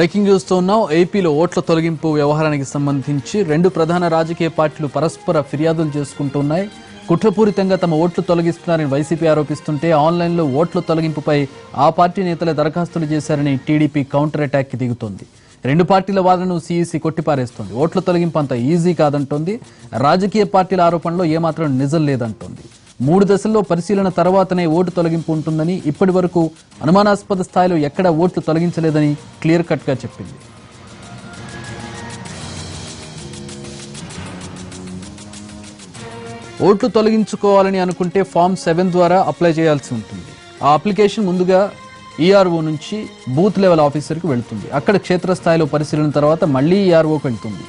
Breaking న్యూస్తో ఉన్నాం. ఏపీలో ఓట్ల తొలగింపు వ్యవహారానికి సంబంధించి రెండు ప్రధాన రాజకీయ పార్టీలు పరస్పర ఫిర్యాదులు చేసుకుంటున్నాయి. కుట్రపూరితంగా తమ ఓట్లు తొలగిస్తున్నారని వైసీపీ ఆరోపిస్తుంటే ఆన్లైన్లో ఓట్ల తొలగింపుపై ఆ పార్టీ నేతలే దరఖాస్తులు చేశారని టీడీపీ కౌంటర్ అటాక్కి దిగుతోంది. రెండు పార్టీల వాదనను సీఈసీ కొట్టిపారేస్తోంది. ఓట్ల తొలగింపు అంత ఈజీ కాదంటోంది. రాజకీయ పార్టీల ఆరోపణలో ఏమాత్రం నిజం లేదంటోంది. మూడు దశల్లో పరిశీలన తర్వాతనే ఓటు తొలగింపు ఉంటుందని ఇప్పటి వరకు అనుమానాస్పద స్థాయిలో ఎక్కడ ఓట్లు తొలగించలేదని క్లియర్ కట్గా చెప్పింది. ఓట్లు తొలగించుకోవాలని అనుకుంటే ఫామ్ సెవెన్ ద్వారా అప్లై చేయాల్సి ఉంటుంది. ఆ అప్లికేషన్ ముందుగా ఈఆర్ఓ నుంచి బూత్ లెవెల్ ఆఫీసర్కి వెళుతుంది. అక్కడ క్షేత్రస్థాయిలో పరిశీలన తర్వాత మళ్ళీ ఈఆర్ఓకి వెళ్తుంది.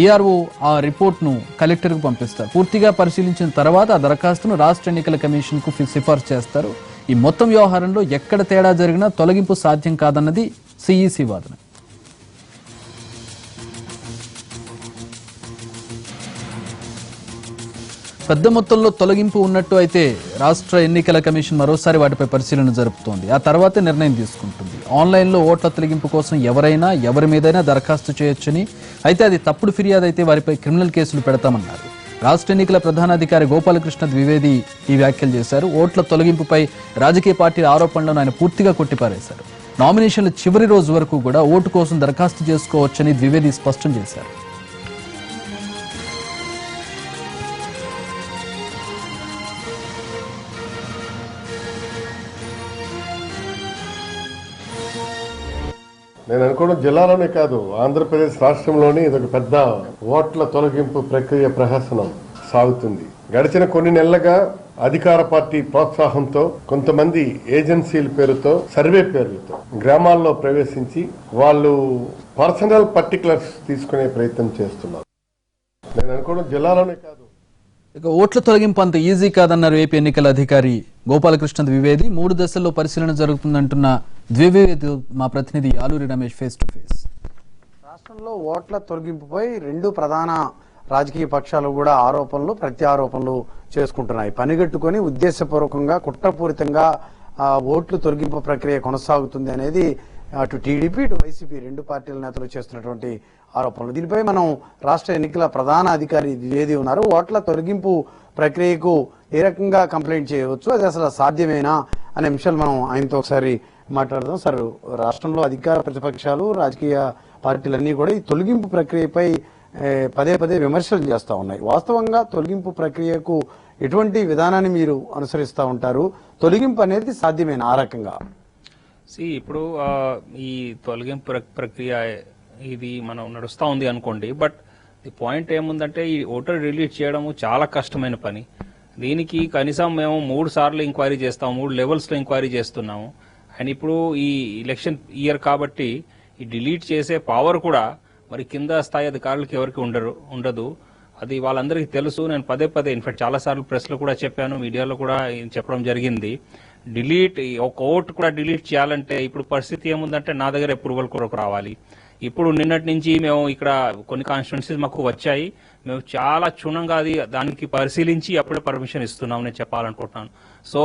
ఈఆర్ఓ ఆ రిపోర్ట్ను కలెక్టర్కు పంపిస్తారు. పూర్తిగా పరిశీలించిన తర్వాత ఆ దరఖాస్తును రాష్ట్ర ఎన్నికల కమిషన్కు సిఫార్సు చేస్తారు. ఈ మొత్తం వ్యవహారంలో ఎక్కడ తేడా జరిగినా తొలగింపు సాధ్యం కాదన్నది సిఈసి వాదన. పెద్ద మొత్తంలో తొలగింపు ఉన్నట్టు అయితే రాష్ట్ర ఎన్నికల కమిషన్ మరోసారి వాటిపై పరిశీలన జరుపుతోంది. ఆ తర్వాతే నిర్ణయం తీసుకుంటుంది. ఆన్లైన్లో ఓట్ల తొలగింపు కోసం ఎవరైనా ఎవరి మీదైనా దరఖాస్తు చేయొచ్చని అయితే అది తప్పుడు ఫిర్యాదు అయితే వారిపై క్రిమినల్ కేసులు పెడతామన్నారు. రాష్ట్ర ఎన్నికల ప్రధానాధికారి గోపాలకృష్ణ ద్వివేది ఈ వ్యాఖ్యలు చేశారు. ఓట్ల తొలగింపుపై రాజకీయ పార్టీల ఆరోపణలను ఆయన పూర్తిగా కొట్టిపారేశారు. నామినేషన్ల చివరి రోజు వరకు కూడా ఓటు కోసం దరఖాస్తు చేసుకోవచ్చని ద్వివేది స్పష్టం చేశారు. నేను అనుకోవడం జిల్లాలోనే కాదు ఆంధ్రప్రదేశ్ రాష్ట్రంలోని ఇదొక పెద్ద ఓట్ల తొలగింపు ప్రక్రియ ప్రహసనం సాగుతుంది. గడిచిన కొన్ని నెలలుగా అధికార పార్టీ ప్రోత్సాహంతో కొంతమంది ఏజెన్సీల పేరుతో సర్వే పేర్లతో గ్రామాల్లో ప్రవేశించి వాళ్ళు పర్సనల్ పర్టికులర్స్ తీసుకునే ప్రయత్నం చేస్తున్నారు. నేను అనుకోవడం జిల్లాలోనే కాదు. ఇక ఓట్ల తొలగింపు అంత ఈజీ కాదన్నారు ఏపీ ఎన్నికల అధికారి గోపాలకృష్ణ ద్వివేది మూడు దశల్లో పరిశీలన జరుగుతుందంటున్న ద్వివేది మా ప్రతినిధి Aluri Ramesh face to face రాష్ట్రంలో ఓట్ల తొలగింపుపై రెండు ప్రధాన రాజకీయ పక్షాలు కూడా ఆరోపణలు ప్రత్యారోపణలు చేసుకుంటున్నాయి. పనిగట్టుకొని ఉద్దేశపూర్వకంగా కుట్రపూరితంగా ఓట్లు తొలగింపు ప్రక్రియ కొనసాగుతుంది అనేది అటు టీడీపీ ఇటు వైసీపీ రెండు పార్టీల నేతలు చేస్తున్నటువంటి ఆరోపణలు. దీనిపై మనం రాష్ట్ర ఎన్నికల ప్రధాన అధికారి ద్వివేది ఉన్నారు. ఓట్ల తొలగింపు ప్రక్రియకు ఏ రకంగా కంప్లైంట్ చేయవచ్చు? అది అసలు సాధ్యమేనా? అనే అంశాలు మనం ఆయనతో ఒకసారి మాట్లాడదాం. సార్ రాష్ట్రంలో అధికార ప్రతిపక్షాలు రాజకీయ పార్టీలన్నీ కూడా ఈ తొలగింపు ప్రక్రియపై పదే పదే విమర్శలు చేస్తూ ఉన్నాయి. వాస్తవంగా తొలగింపు ప్రక్రియకు ఎటువంటి విధానాన్ని మీరు అనుసరిస్తూ ఉంటారు? తొలగింపు అనేది సాధ్యమైన ఆ రకంగా? సి ఇప్పుడు ఈ తొలగింపు ప్రక్రియ ఇది మనం నడుస్తూ ఉంది అనుకోండి బట్ ది పాయింట్ ఏముందంటే ఈ ఓటర్ రిలీజ్ చేయడము చాలా కష్టమైన పని. దీనికి కనీసం మేము మూడు సార్లు ఎంక్వైరీ చేస్తాము మూడు లెవెల్స్లో ఎంక్వైరీ చేస్తున్నాము. అండ్ ఇప్పుడు ఈ ఎలక్షన్ ఇయర్ కాబట్టి ఈ డిలీట్ చేసే పవర్ కూడా మరి కింద స్థాయి అధికారులకు ఎవరికి ఉండరు ఉండదు. అది వాళ్ళందరికీ తెలుసు. నేను పదే పదే ఇన్ఫాక్ట్ చాలా సార్లు కూడా చెప్పాను మీడియాలో కూడా చెప్పడం జరిగింది. డిలీట్ ఒక ఓట్ కూడా డిలీట్ చేయాలంటే ఇప్పుడు పరిస్థితి ఏముందంటే నా దగ్గర అప్రూవల్ కొరకు రావాలి. ఇప్పుడు నిన్నటి నుంచి మేము ఇక్కడ కొన్ని కాన్స్టిట్యున్సీస్ మాకు వచ్చాయి. మేము చాలా క్షుణ్ణంగా అది దానికి పరిశీలించి అప్పుడే పర్మిషన్ ఇస్తున్నాం నేను చెప్పాలనుకుంటున్నాను. సో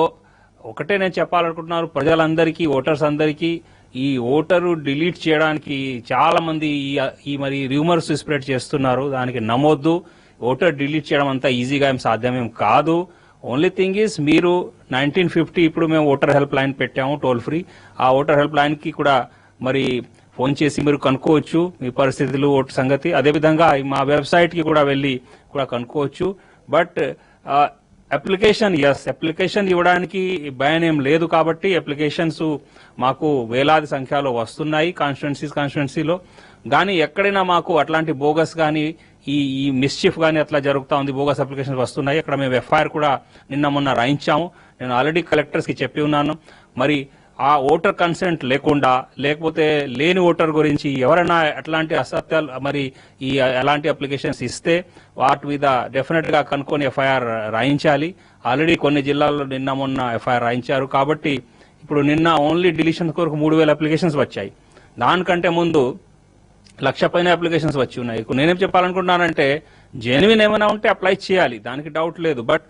ఒకటే నేను చెప్పాలనుకుంటున్నాను ప్రజలందరికీ ఓటర్స్ అందరికీ ఈ ఓటరు డిలీట్ చేయడానికి చాలా మంది ఈ- ఈ మరి రూమర్స్ స్ప్రెడ్ చేస్తున్నారు. దానికి నమ్మొద్దు. ఓటర్ డిలీట్ చేయడం అంత ఈజీగా ఏం సాధ్యమేం కాదు. ఓన్లీ థింగ్ ఈస్ మీరు నైన్టీన్ ఫిఫ్టీ ఇప్పుడు మేము ఓటర్ హెల్ప్ లైన్ పెట్టాము టోల్ ఫ్రీ. ఆ ఓటర్ హెల్ప్ లైన్కి కూడా మరి ఫోన్ చేసి మీరు కనుక్కోవచ్చు మీ పరిస్థితులు ఓటు సంగతి. అదేవిధంగా మా వెబ్సైట్కి కూడా వెళ్ళి కూడా కనుక్కోవచ్చు. బట్ అప్లికేషన్ ఎస్ అప్లికేషన్ ఇవ్వడానికి భయం ఏం లేదు కాబట్టి అప్లికేషన్స్ మాకు వేలాది సంఖ్యలో వస్తున్నాయి కాన్స్టిట్యున్సీస్ కాన్స్టిట్యున్సీలో కానీ ఎక్కడైనా మాకు అట్లాంటి బోగస్ కానీ ఈ ఈ మిస్చిఫ్ కానీ అట్లా జరుగుతూ ఉంది బోగస్ అప్లికేషన్స్ వస్తున్నాయి. అక్కడ మేము ఎఫ్ఐఆర్ కూడా నిన్న మొన్న రాయించాము. నేను ఆల్రెడీ కలెక్టర్స్కి చెప్పి ఉన్నాను. మరి ఆ ఓటర్ కన్సెంట్ లేకుండా లేకపోతే లేని ఓటర్ గురించి ఎవరైనా అట్లాంటి అసత్యాలు మరి ఈ ఎలాంటి అప్లికేషన్స్ ఇస్తే వాటి మీద డెఫినెట్గా కనుక్కొని ఎఫ్ఐఆర్ రాయించాలి. ఆల్రెడీ కొన్ని జిల్లాల్లో నిన్న మొన్న ఎఫ్ఐఆర్ రాయించారు. కాబట్టి ఇప్పుడు నిన్న ఓన్లీ డిలీషన్ కొరకు మూడు వేల అప్లికేషన్స్ వచ్చాయి. దానికంటే ముందు లక్ష పైన అప్లికేషన్స్ వచ్చి ఉన్నాయి. ఇప్పుడు నేనేం చెప్పాలనుకుంటున్నానంటే జెన్యున్ ఏమైనా ఉంటే అప్లై చేయాలి. దానికి డౌట్ లేదు. బట్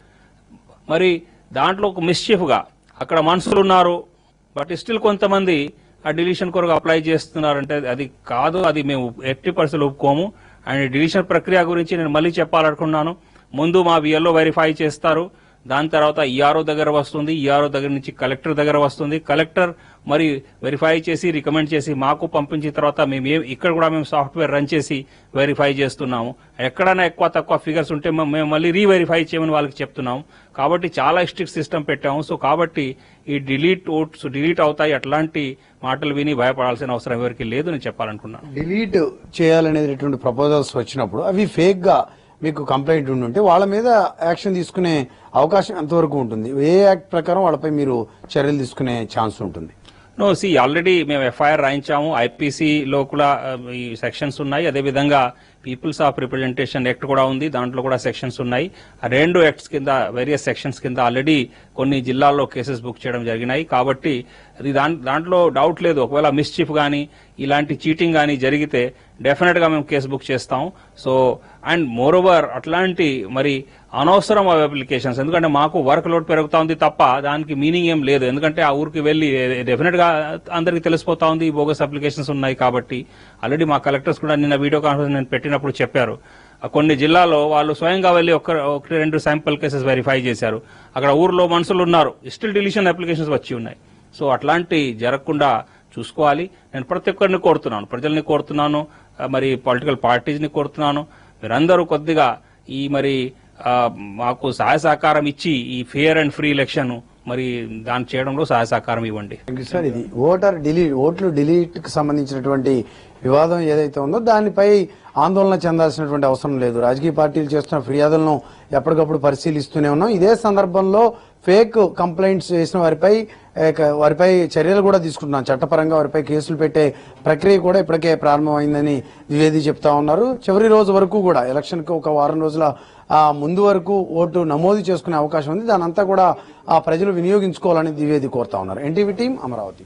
మరి దాంట్లో ఒక మిస్చీఫ్గా అక్కడ మనుషులు ఉన్నారు. బట్ స్టిల్ కొంతమంది ఆ డిలీషన్ కొరకు అప్లై చేస్తున్నారంటే అది కాదు అది మేము ఎట్టి పరిస్థితులు ఒప్పుకోము. అండ్ డిలీషన్ ప్రక్రియ గురించి నేను మళ్ళీ చెప్పాలనుకున్నాను. ముందు మా విఎల్ఓ వెరిఫై చేస్తారు. దాని తర్వాత ఈఆర్ఓ దగ్గర వస్తుంది ఈఆర్ఓ దగ్గర నుంచి కలెక్టర్ దగ్గర వస్తుంది. కలెక్టర్ మరి వెరిఫై చేసి రికమెండ్ చేసి మాకు పంపించిన తర్వాత మేము ఏ- ఇక్కడ కూడా మేము సాఫ్ట్వేర్ రన్ చేసి వెరిఫై చేస్తున్నాము. ఎక్కడైనా ఎక్కువ తక్కువ ఫిగర్స్ ఉంటే మేము మేము మళ్ళీ రీవెరిఫై చేయమని వాళ్ళకి చెప్తున్నాము. కాబట్టి చాలా స్ట్రిక్ట్ సిస్టమ్ పెట్టాము. సో కాబట్టి ఈ డిలీట్ ఓట్స్ డిలీట్ అవుతాయి అట్లాంటి మాటలు విని భయపడాల్సిన అవసరం ఎవరికి లేదు నేను చెప్పాలనుకున్నాను. డిలీట్ చేయాలనేటటువంటి ప్రపోజల్స్ వచ్చినప్పుడు అవి ఫేక్గా మీకు కంప్లైంట్ ఉంటే వాళ్ళ మీద యాక్షన్ తీసుకునే అవకాశం ఎంతవరకు ఉంటుంది? ఏ యాక్ట్ ప్రకారం వాళ్ళపై మీరు చర్యలు తీసుకునే ఛాన్స్ ఉంటుంది? నో సి ఆల్రెడీ మేము ఎఫ్ఐఆర్ రాయించాము. ఐపీసీలో కూడా um, ఈ సెక్షన్స్ ఉన్నాయి. అదేవిధంగా పీపుల్స్ ఆఫ్ రిప్రజెంటేషన్ యాక్ట్ కూడా ఉంది. దాంట్లో కూడా సెక్షన్స్ ఉన్నాయి. ఆ రెండు యాక్ట్స్ కింద వేరియస్ సెక్షన్స్ కింద ఆల్రెడీ కొన్ని జిల్లాల్లో కేసెస్ బుక్ చేయడం జరిగినాయి. కాబట్టి దాంట్లో డౌట్ లేదు. ఒకవేళ మిస్చీఫ్ కానీ ఇలాంటి చీటింగ్ కానీ జరిగితే డెఫినెట్గా మేము కేసు బుక్ చేస్తాం. సో అండ్ మోర్ ఓవర్ అట్లాంటి మరి అనవసరం అప్లికేషన్స్ ఎందుకంటే మాకు వర్క్ లోడ్ పెరుగుతా ఉంది తప్ప దానికి మీనింగ్ ఏం లేదు. ఎందుకంటే ఆ ఊరికి వెళ్ళి డెఫినెట్గా అందరికి తెలిసిపోతా ఉంది ఈ బోగస్ అప్లికేషన్స్ ఉన్నాయి కాబట్టి. ఆల్రెడీ మా కలెక్టర్స్ కూడా నిన్న వీడియో కాన్ఫరెన్స్ నేను పెట్టినప్పుడు చెప్పారు. కొన్ని జిల్లాలో వాళ్ళు స్వయంగా వెళ్ళి ఒక ఒకటి రెండు శాంపుల్ కేసెస్ వెరిఫై చేశారు. అక్కడ ఊర్లో మనుషులు ఉన్నారు. స్టిల్ డిలీషన్ అప్లికేషన్స్ వచ్చి ఉన్నాయి. సో అట్లాంటి జరగకుండా చూసుకోవాలి. నేను ప్రతి ఒక్కరిని కోరుతున్నాను. ప్రజల్ని కోరుతున్నాను. మరి పొలిటికల్ పార్టీస్ని కోరుతున్నాను. మీరందరూ కొద్దిగా ఈ మరి మాకు సహాయ సహకారం ఇచ్చి ఈ ఫేర్ అండ్ ఫ్రీ ఎలక్షన్ మరి దాన్ని చేయడంలో సహాయ సహకారం ఇవ్వండి. సార్ ఇది ఓటర్ డిలీట్ ఓట్లు డిలీట్ సంబంధించినటువంటి వివాదం ఏదైతే ఉందో దానిపై ఆందోళన చెందాల్సినటువంటి అవసరం లేదు. రాజకీయ పార్టీలు చేస్తున్న ఫిర్యాదులను ఎప్పటికప్పుడు పరిశీలిస్తూనే ఉన్నాం. ఇదే సందర్భంలో ఫేక్ కంప్లైంట్స్ చేసిన వారిపై వారిపై చర్యలు కూడా తీసుకుంటున్నాం. చట్టపరంగా వారిపై కేసులు పెట్టే ప్రక్రియ కూడా ఇప్పటికే ప్రారంభమైందని ద్వివేది చెప్తా ఉన్నారు. చివరి రోజు వరకు కూడా ఎలక్షన్కి ఒక వారం రోజుల ముందు వరకు ఓటు నమోదు చేసుకునే అవకాశం ఉంది. దానంతా కూడా ఆ ప్రజలు వినియోగించుకోవాలని ద్వివేది కోరుతా ఉన్నారు. NTV team Amaravati.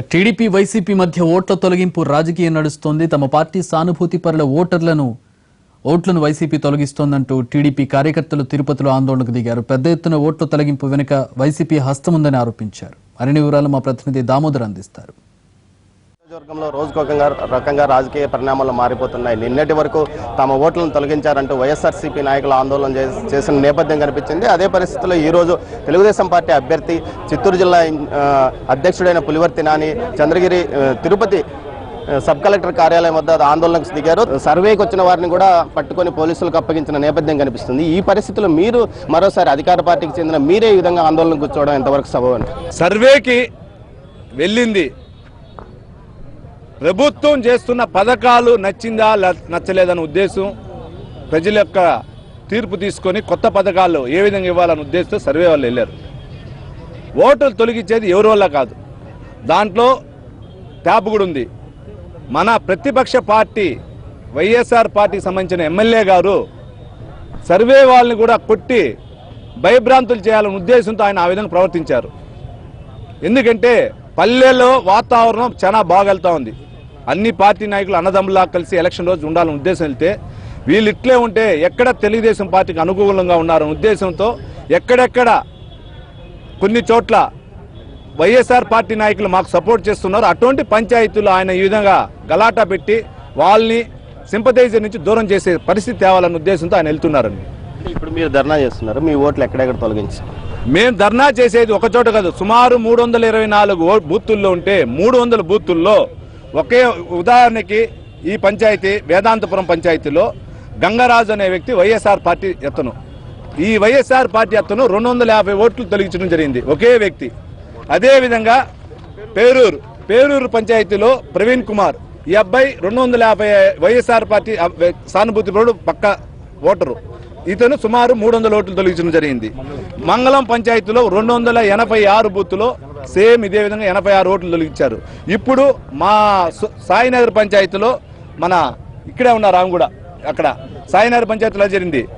TDP YCP మధ్య ఓట్ల తొలగింపు రాజకీయం నడుస్తోంది. తమ పార్టీ సానుభూతి పరుల ఓటర్లను ఓట్లను వైసీపీ తొలగిస్తోందంటూ టీడీపీ కార్యకర్తలు తిరుపతిలో ఆందోళనకు దిగారు. పెద్ద ఎత్తున ఓట్ల తొలగింపు వెనుక వైసీపీ హస్తముందని ఆరోపించారు. మరిన్ని వివరాలు మా ప్రతినిధి దామోదర్ అందిస్తారు. నియోజకవర్గంలో రోజుకొకంగా రకంగా రాజకీయ పరిణామాలు మారిపోతున్నాయి. నిన్నటి వరకు తమ ఓట్లను తొలగించారంటూ వైఎస్ఆర్సీపీ నాయకులు ఆందోళన చేసిన నేపథ్యం కనిపించింది. అదే పరిస్థితుల్లో ఈ రోజు తెలుగుదేశం పార్టీ అభ్యర్థి చిత్తూరు జిల్లా అధ్యక్షుడైన పులివర్తి నాని చంద్రగిరి తిరుపతి సబ్ కలెక్టర్ కార్యాలయం వద్ద ఆందోళనకు దిగారు. సర్వేకి వచ్చిన వారిని కూడా పట్టుకొని పోలీసులకు అప్పగించిన నేపథ్యం కనిపిస్తుంది. ఈ పరిస్థితుల్లో మీరు మరోసారి అధికార పార్టీకి చెందిన మీరే ఈ విధంగా ఆందోళన కూర్చోవడం ఎంతవరకు సబబు సర్వేకి వెళ్ళింది ప్రభుత్వం చేస్తున్న పథకాలు నచ్చిందా నచ్చలేదన్న ఉద్దేశం ప్రజల యొక్క తీర్పు తీసుకొని కొత్త పథకాలు ఏ విధంగా ఇవ్వాలన్న ఉద్దేశంతో సర్వే వాళ్ళు వెళ్ళారు. ఓటర్లు తొలగించేది ఎవరి వల్ల కాదు. దాంట్లో ట్యాప్ కూడా ఉంది. మన ప్రతిపక్ష పార్టీ వైఎస్ఆర్ పార్టీకి సంబంధించిన ఎమ్మెల్యే గారు సర్వే వాళ్ళని కూడా కొట్టి భయభ్రాంతులు చేయాలనే ఉద్దేశంతో ఆయన ఆ విధంగా ప్రవర్తించారు. ఎందుకంటే పల్లెల్లో వాతావరణం చాలా బాగెళ్తా ఉంది. అన్ని పార్టీ నాయకులు అన్నదమ్ములా కలిసి ఎలక్షన్ రోజు ఉండాలని ఉద్దేశం వెళ్తే వీళ్ళు ఇట్లే ఉంటే ఎక్కడ తెలుగుదేశం పార్టీకి అనుకూలంగా ఉన్నారనే ఉద్దేశంతో ఎక్కడెక్కడ కొన్ని చోట్ల వైఎస్ఆర్ పార్టీ నాయకులు మాకు సపోర్ట్ చేస్తున్నారు. అటువంటి పంచాయతీలు ఆయన ఈ విధంగా గలాటా పెట్టి వాళ్ళని సింపథైజర్ నుంచి దూరం చేసే పరిస్థితి తేవాలన్న ఉద్దేశంతో ఆయన వెళ్తున్నారండి. ఇప్పుడు మీరు ధర్నా చేస్తున్నారు. మీ ఓట్లు ఎక్కడెక్కడ తొలగించారు? మేము ధర్నా చేసేది ఒక చోట కాదు. సుమారు మూడు వందల ఇరవై నాలుగు బూతుల్లో ఉంటే మూడు వందల బూతుల్లో ఒకే ఉదాహరణకి ఈ పంచాయతీ వేదాంతపురం పంచాయతీలో గంగరాజు అనే వ్యక్తి వైఎస్ఆర్ పార్టీ ఎత్తను. ఈ వైఎస్ఆర్ పార్టీ ఎత్తను రెండు వందల యాభై ఓట్లు తొలగించడం జరిగింది. ఒకే వ్యక్తి. అదేవిధంగా పేరూరు పేరూరు పంచాయతీలో ప్రవీణ్ కుమార్. ఈ అబ్బాయి రెండు వందల యాభై వైఎస్ఆర్ పార్టీ అబ్- సానుభూతి పరుడు పక్క ఓటరు. ఇతను సుమారు మూడు వందల ఓట్లు తొలగించడం జరిగింది. మంగళం పంచాయతీలో రెండు వందల ఎనభై ఆరు బూత్లో సేమ్ ఇదే విధంగా ఎనభై ఆరు ఓట్లు తొలగించారు. ఇప్పుడు మా సు- సాయినగర్ పంచాయతీలో మన ఇక్కడే ఉన్నారు ఆమె కూడా అక్కడ సాయినగర్ పంచాయతీలో జరిగింది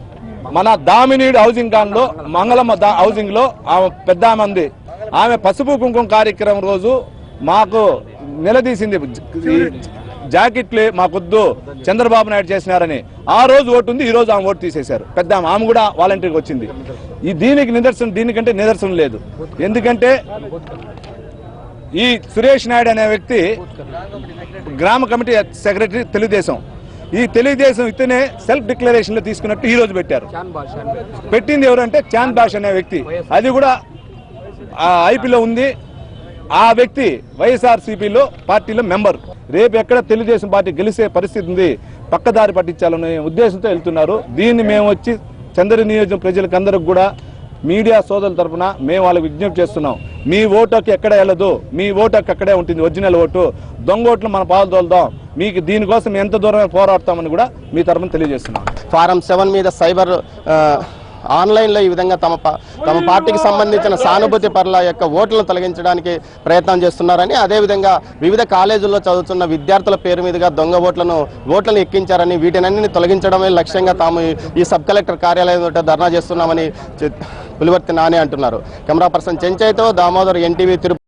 మన దామినీడు హౌసింగ్ కాన్లో మంగళమ్మ దా- హౌసింగ్లో ఆమె పెద్ద ఆమె ఉంది. ఆమె పసుపు కుంకుమ కార్యక్రమం రోజు మాకు నిలదీసింది. జాకెట్లే మాకొద్దు చంద్రబాబు నాయుడు చేసినారని. ఆ రోజు ఓటు ఉంది ఈ రోజు ఆమె ఓటు తీసేశారు. పెద్ద ఆమె కూడా వాలంటీర్కి వచ్చింది. ఈ దీనికి నిదర్శనం దీనికంటే నిదర్శనం లేదు. ఎందుకంటే ఈ సురేష్ నాయుడు అనే వ్యక్తి గ్రామ కమిటీ సెక్రటరీ తెలుగుదేశం. ఈ తెలుగుదేశం ఇతనే సెల్ఫ్ డిక్లరేషన్లో తీసుకున్నట్టు ఈ రోజు పెట్టారు. పెట్టింది ఎవరంటే చాంద్ బాష్ అనే వ్యక్తి. అది కూడా ఆ ఐపీలో ఉంది. ఆ వ్యక్తి వైఎస్ఆర్ సిపిలో పార్టీలో మెంబర్. రేపు ఎక్కడ తెలుగుదేశం పార్టీ గెలిచే పరిస్థితి ఉంది పక్కదారి పట్టించాలనే ఉద్దేశంతో వెళ్తున్నారు. దీన్ని మేము వచ్చి చంద్ర నియోజకం ప్రజలకందరికి కూడా మీడియా సోదరుల తరపున మేము వాళ్ళకి విజ్ఞప్తి చేస్తున్నాం. మీ ఓటుకి ఎక్కడ వెళ్ళదు మీ ఓటుకి అక్కడే ఉంటుంది ఒరిజినల్ ఓటు. దొంగ ఓట్లు మన పాలు తోలుదాం. మీకు దీనికోసం ఎంత దూరమే పోరాడతామని కూడా మీ తరఫున తెలియజేస్తున్నాం. ఫారం సెవెన్ మీద సైబర్ ఆన్లైన్లో ఈ విధంగా తమ తమ పార్టీకి సంబంధించిన సానుభూతి పరుల యొక్క ఓట్లను తొలగించడానికి ప్రయత్నం చేస్తున్నారని అదేవిధంగా వివిధ కాలేజీల్లో చదువుతున్న విద్యార్థుల పేరు మీదుగా దొంగ ఓట్లను ఓట్లను ఎక్కించారని వీటినన్నింటిని తొలగించడమే లక్ష్యంగా తాము ఈ- సబ్ కలెక్టర్ కార్యాలయం తోట ధర్నా చేస్తున్నామని పులివర్తి నాని అంటున్నారు. కెమెరా పర్సన్ చెంచైతో దామోదర్ ఎన్టీవీ తిరుపతి